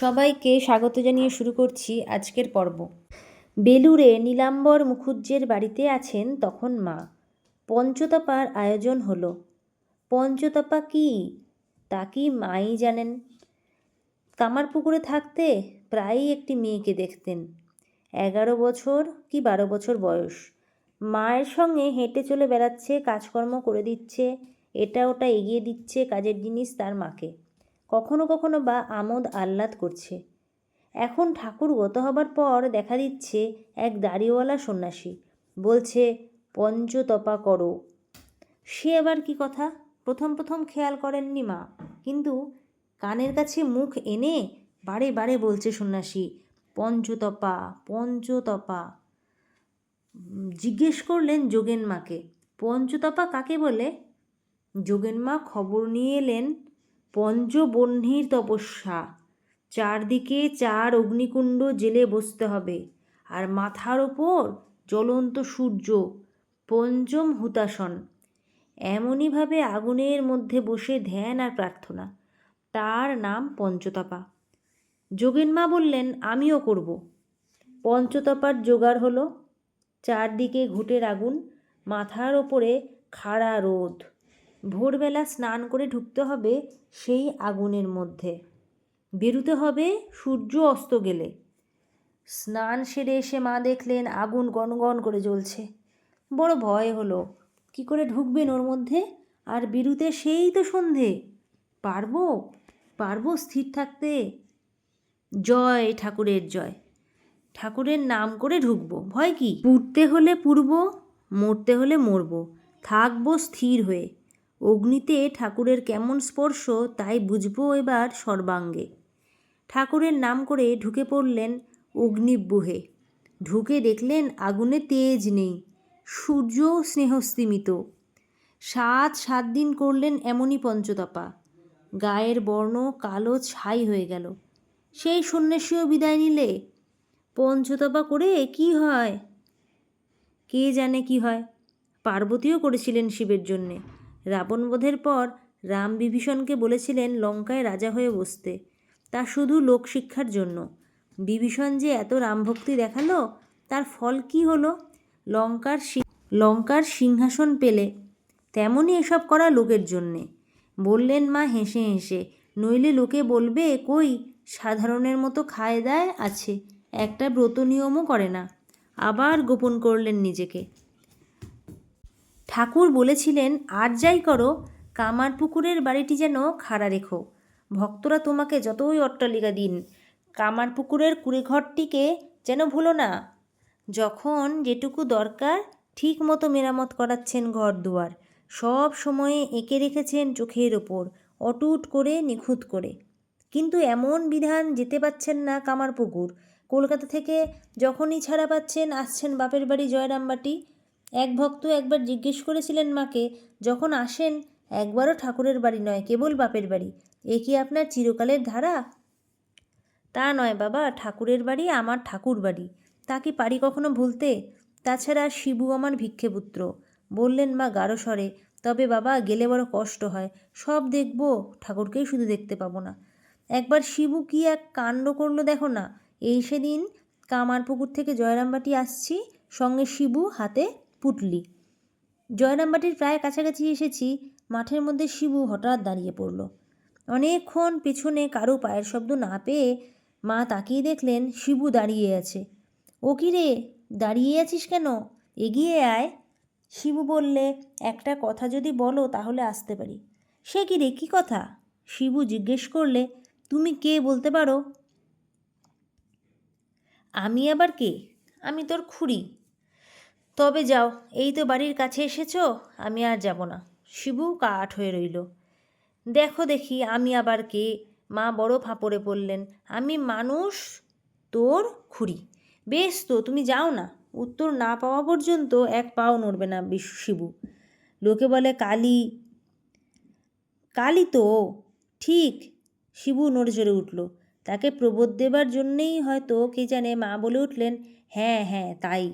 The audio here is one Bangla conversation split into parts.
সবাইকে স্বাগত জানিয়ে শুরু করছি আজকের পর্ব। বেলুরে নীলাম্বর মুখুজ্জের বাড়িতে আছেন তখন মা। পঞ্চতপার আয়োজন হলো। পঞ্চতপা কি? তা কি মাই জানেন। কামারপুকুরে থাকতে প্রায়ই একটি মেয়েকে দেখতেন। এগারো বছর কি বারো বছর বয়স। মায়ের সঙ্গে হেঁটে চলে বেড়াচ্ছে, কাজকর্ম করে দিচ্ছে, এটা ওটা এগিয়ে দিচ্ছে কাজের জিনিস তার মাকে। কখনো কখনো বা আমোদ আহ্লাদ করছে। এখন ঠাকুর গত হবার পর দেখা দিচ্ছে এক দাড়িওয়ালা সন্ন্যাসী। বলছে, পঞ্চতপা করো। সে আবার কি কথা? প্রথম প্রথম খেয়াল করেননি মা। কিন্তু কানের কাছে মুখ এনে বারে বারে বলছে সন্ন্যাসী, পঞ্চতপা পঞ্চতপা। জিজ্ঞেস করলেন যোগেন মাকে। পঞ্চতপা কাকে বলে? যোগেন মা খবর নিয়ে এলেন পঞ্চবহ্নির তপস্যা। চারদিকে চার অগ্নিকুণ্ড জেলে বসতে হবে, আর মাথার ওপর জ্বলন্ত সূর্য, পঞ্চম হুতাসন এমনইভাবে আগুনের মধ্যে বসে ধ্যান আর প্রার্থনা। তার নাম পঞ্চতপা। যোগেন মা বললেন, আমিও করব। পঞ্চতপার জোগাড় হলো। চারদিকে ঘুটের আগুন, মাথার ওপরে খাড়া রোদ। ভোরবেলা স্নান করে ঢুকতে হবে সেই আগুনের মধ্যে। বেরুতে হবে, সূর্য অস্ত গেলে। স্নান সেরে এসে মা দেখলেন আগুন গনগন করে জ্বলছে। বড় ভয় হলো, কি করে ঢুকবেন ওর মধ্যে? আর বেরুতে সেই তো সন্ধে। পারব? পারব স্থির থাকতে? জয় ঠাকুরের জয়। ঠাকুরের নাম করে ঢুকবো। ভয় কি? পুড়তে হলে পুড়ব, মরতে হলে মরব। থাকব স্থির হয়ে। অগ্নিতে ঠাকুরের কেমন স্পর্শ তাই বুঝব এবার সর্বাঙ্গে। ঠাকুরের নাম করে ঢুকে পড়লেন অগ্নিব্যুহে। ঢুকে দেখলেন আগুনে তেজ নেই সূর্য স্নেহস্তিমিত। সাত সাত দিন করলেন এমনই পঞ্চতপা। গায়ের বর্ণ কালো ছাই হয়ে গেল। সেই সন্ন্যাসীও বিদায় নিলে? পঞ্চতপা করে কি হয়? কে জানে কি হয়? পার্বতীও করেছিলেন শিবের জন্যে। রাবণবধের পর রাম বিভীষণকে বলেছিলেন, লঙ্কায় রাজা হয়ে বসতে। তা শুধু লোকশিক্ষার জন্য। বিভীষণ যে এত রামভক্তি দেখাল, তার ফল কি হলো? লঙ্কার লঙ্কার সিংহাসন পেলে তেমনই এসব করা লোকের জন্যে। বললেন, মা, হেসে হেসে। নইলে লোকে বলবে, কই, সাধারণের মতো খায় দায় আছে। একটা ব্রত নিয়মও করে না। আবার গোপন করলেন নিজেকে। ঠাকুর বলেছিলেন, আর যাই করো, কামার পুকুরের বাড়িটি যেন খাড়া রেখো। ভক্তরা তোমাকে যতই অট্টালিকা দিন, কামার পুকুরের কুড়েঘরটিকে যেন ভুলো না। যখন যেটুকু দরকার, ঠিক মতো মেরামত করাচ্ছেন ঘর দুয়ার। সব সময়ে এঁকে রেখেছেন চোখের ওপর, অটুট করে, নিখুঁত করে। কিন্তু এমন বিধান যেতে পাচ্ছেন না কামারপুকুর কলকাতা থেকে যখনই ছাড়া পাচ্ছেন, আসছেন বাপের বাড়ি জয়রামবাটি। এক ভক্ত একবার জিজ্ঞেস করেছিলেন মাকে, যখন আসেন, একবারও ঠাকুরের বাড়ি নয়, কেবল বাপের বাড়ি, এ কি আপনার চিরকালের ধারা? তা নয় বাবা, ঠাকুরের বাড়ি আমার ঠাকুর বাড়ি, তা কি পারি কখনো ভুলতে? তাছাড়া শিবু আমার ভিক্ষেপুত্র। বললেন মা, গাঢ় স্বরে, তবে বাবা, গেলে বড় কষ্ট হয়, সব দেখব, ঠাকুরকেই শুধু দেখতে পাবো না। একবার শিবু কি এক কাণ্ড করল দেখো না, এই সেদিন কামারপুকুর থেকে জয়রামবাটি আসছি, সঙ্গে শিবু হাতে পুটলি। জয়রামবাটির প্রায় কাছাকাছি এসেছি, মাঠের মধ্যে শিবু হঠাৎ দাঁড়িয়ে পড়ল। অনেকক্ষণ পেছনে কারও পায়ের শব্দ না পেয়ে মা তাকিয়ে দেখলেন শিবু দাঁড়িয়ে আছে। ও কি রে? দাঁড়িয়ে আছিস কেন? এগিয়ে আয়। শিবু বললে, একটা কথা যদি বলো তাহলে আসতে পারি। সে কি রে? কী কথা? শিবু জিজ্ঞেস করলে, তুমি কে বলতে পারো? আমি আবার কে? আমি তোর খুড়ি। তবে যাও, এই তো বাড়ির কাছে এসেছ, আমি আর যাব না। শিবু কাঠ হয়ে রইল। দেখো দেখি, আমি আবার কে? মা বড় ফাঁপড়ে পড়লেন আমি মানুষ তোর খুড়ি। বেশ তো, তুমি যাও না। উত্তর না পাওয়া পর্যন্ত এক পাও নড়বে না শিবু। লোকে বলে কালী। কালী তো? ঠিক। শিবু নড়ে চড়ে উঠল। তাকে প্রবোধ দেবার জন্যেই হয়তো কে জানে মা বলে উঠলেন হ্যাঁ হ্যাঁ তাই।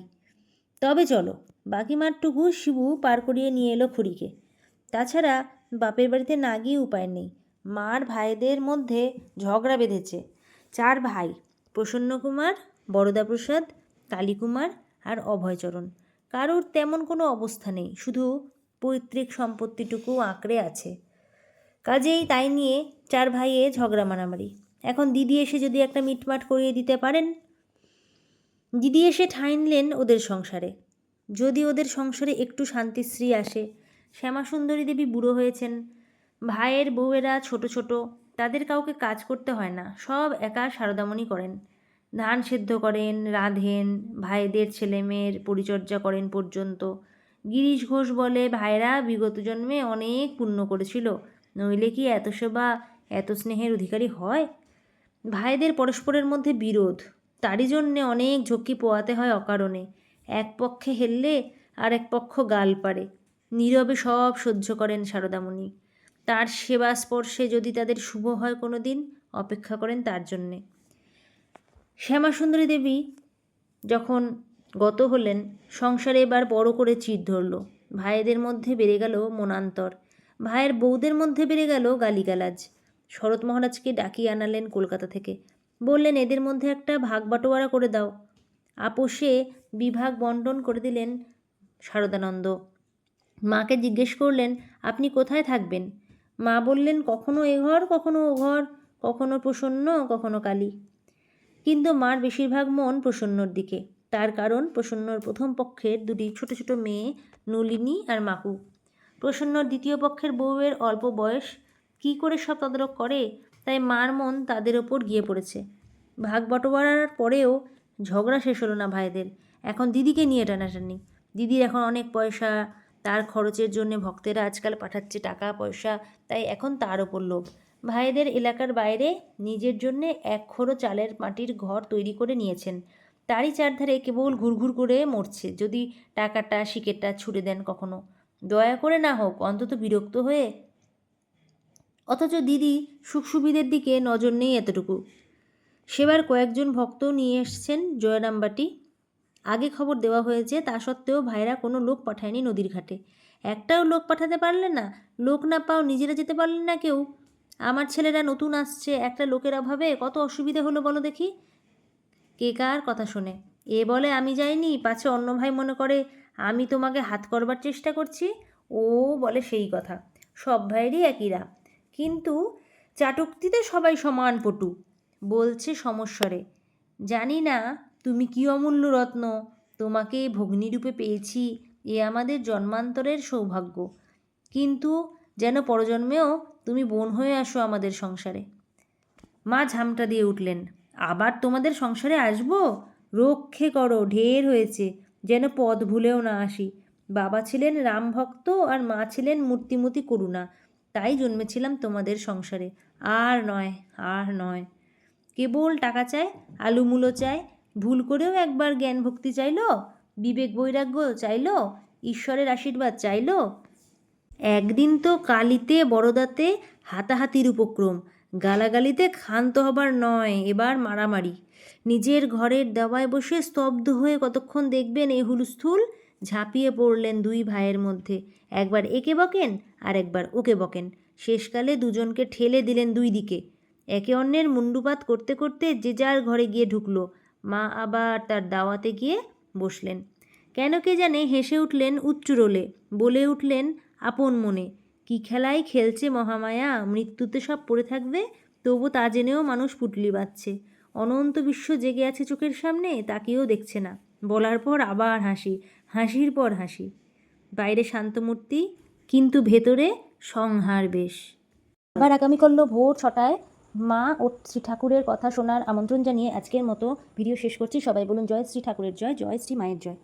তবে চলো, বাকি মাঠটুকু শিবু পার করিয়ে নিয়ে এলো খুড়িকে। তাছাড়া বাপের বাড়িতে না গিয়ে উপায় নেই। মার ভাইদের মধ্যে ঝগড়া বেঁধেছে। চার ভাই, প্রসন্নকুমার, বরদাপ্রসাদ, কালীকুমার আর অভয়চরণ। কারোর তেমন কোনো অবস্থা নেই, শুধু পৈতৃক সম্পত্তিটুকু আঁকড়ে আছে। কাজেই তাই নিয়ে চার ভাইয়ে ঝগড়া মারামারি। এখন দিদি এসে যদি একটা মিটমাট করিয়ে দিতে পারেন দিদি এসে ঠাঁই নিলেন ওদের সংসারে। যদি ওদের সংসারে একটু শান্তিশ্রী আসে, শ্যামাসুন্দরী দেবী বুড়ো হয়েছেন, ভাইয়ের বউয়েরা ছোট ছোট, তাদের কাউকে কাজ করতে হয় না, সব একা সারদামণি করেন। ধান সেদ্ধ করেন, রাঁধেন, ভাইদের ছেলেমেয়ের পরিচর্যা করেন পর্যন্ত। গিরিশ ঘোষ বলে, ভাইরা, বিগত জন্মে অনেক পুণ্য করেছিল, নইলে কি এত সেবা, এত স্নেহের অধিকারী হয়? ভাইদের পরস্পরের মধ্যে বিরোধ তারই জন্যে অনেক ঝক্কি পোয়াতে হয় অকারণে। এক পক্ষে হেললে আর এক পক্ষ গাল পারে নীরবে সব সহ্য করেন সারদামণি। তার সেবা স্পর্শে যদি তাদের শুভ হয় কোনো দিন অপেক্ষা করেন তার জন্যে। শ্যামাসুন্দরী দেবী যখন গত হলেন, সংসারে এবার বড় করে চির ধরল। ভাইদের মধ্যে বেড়ে গেল মনান্তর। ভাইয়ের বউদের মধ্যে বেড়ে গেল গালিগালাজ। শরৎ মহারাজকে ডাকিয়ে আনালেন কলকাতা থেকে। বললেন, এদের মধ্যে একটা ভাগ বাটোয়ারা করে দাও। আপোষে বিভাগ বন্টন করে দিলেন শারদানন্দ। মাকে জিজ্ঞেস করলেন, আপনি কোথায় থাকবেন? মা বললেন, কখনো এ ঘর, কখনো ও ঘর, কখনো প্রসন্ন, কখনো কালী। কিন্তু মার বেশিরভাগ মন প্রসন্নর দিকে। তার কারণ, প্রসন্নর প্রথম পক্ষের দুটি ছোট ছোট মেয়ে, নলিনী আর মাকু প্রসন্নর দ্বিতীয় পক্ষের বউয়ের অল্প বয়স। কী করে সব তদারক করে? তাই মার মন তাদের ওপর গিয়ে পড়েছে। ভাগ বটোয়ারার পরেও ঝগড়া শেষ হলো না ভাইদের। এখন দিদিকে নিয়ে টানাটানি। দিদির এখন অনেক পয়সা, তার খরচের জন্য ভক্তেরা আজকাল পাঠাচ্ছে টাকা, পয়সা, তাই এখন তার ওপর লোভ। ভাইদের এলাকার বাইরে নিজের জন্য এক খোড়ো চালের মাটির ঘর তৈরি করে নিয়েছেন। তারই চারধারে কেবল ঘুরঘুর করে মরছে। যদি টাকাটা শিকেটটা ছুড়ে দেন কখনো। দয়া করে না হোক, অন্তত বিরক্ত হয়ে অথচ দিদি সুখ সুবিধের দিকে নজর নেই এতটুকু। সেবার কয়েকজন ভক্ত নিয়ে এসছেন জয়রামবাটি আগে খবর দেওয়া হয়েছে, তা সত্ত্বেও ভাইরা কোনো লোক পাঠায়নি নদীর ঘাটে। একটাও লোক পাঠাতে পারলেন না, লোক না পাও নিজেরা যেতে পারলেন না কেউ। আমার ছেলেরা নতুন আসছে, একটা লোকের অভাবে কত অসুবিধে হলো বলো দেখি? কে কার কথা শোনে? এ বলে, আমি যাইনি, পাছে অন্য ভাই মনে করে, আমি তোমাকে হাত করবার চেষ্টা করছি। ও বলে সেই কথা। সব ভাইয়েরই একইরা কিন্তু চাটুক্তিতে সবাই সমান পটু, বলছে সমস্বরে। জানি না, তুমি কি অমূল্য রত্ন? তোমাকে ভগ্নিরূপে পেয়েছি, এ আমাদের জন্মান্তরের সৌভাগ্য। কিন্তু যেন পরজন্মেও তুমি বোন হয়ে আসো আমাদের সংসারে। মা ঝামটা দিয়ে উঠলেন, আবার তোমাদের সংসারে আসব? রক্ষে করো, ঢের হয়েছে, যেন পদ ভুলেও না আসি। বাবা ছিলেন রামভক্ত আর মা ছিলেন মূর্তিমতি করুণা। তাই জন্মেছিলাম তোমাদের সংসারে। আর নয় আর নয়। কেবল টাকা চায় আলুমুলো চায় ভুল করেও একবার জ্ঞান ভক্তি চাইলো, বিবেক বৈরাগ্য চাইলো, ঈশ্বরের আশীর্বাদ চাইলো। একদিন তো কালিতে বড়দাতে হাতাহাতির উপক্রম, গালাগালিতে ক্ষান্ত হবার নয়, এবার মারামারি। নিজের ঘরের দেওয়ায় বসে স্তব্ধ হয়ে কতক্ষণ দেখবেন এই হুলস্থুল ঝাঁপিয়ে পড়লেন দুই ভাইয়ের মধ্যে। একবার একে বকেন আর একবার ওকে বকেন। শেষকালে দুজনকে ঠেলে দিলেন দুই দিকে। একে অন্যের মুন্ডুপাত করতে করতে যে যার ঘরে গিয়ে ঢুকলো, মা আবার তার দাওয়াতে গিয়ে বসলেন। কেন কে জানে হেসে উঠলেন উচ্চরোলে বলে উঠলেন আপন মনে, কি খেলায় খেলছে মহামায়া, মৃত্যুতে সব পড়ে থাকবে, তবু তা জেনেও মানুষ পুটলি বাচ্ছে অনন্ত বিশ্ব জেগে আছে চোখের সামনে, তাকেও দেখছে না। বলার পর আবার হাসি, হাসির পর হাসি। বাইরে শান্তমূর্তি কিন্তু ভেতরে সংহার বেশ। আবার আগামীকাল ভোর ছটায় মা ও শ্রী ঠাকুরের কথা শোনার আমন্ত্রণ জানিয়ে আজকের মতো ভিডিও শেষ করছি। সবাই বলুন, জয় শ্রী ঠাকুরের জয় জয় শ্রী মায়ের জয়।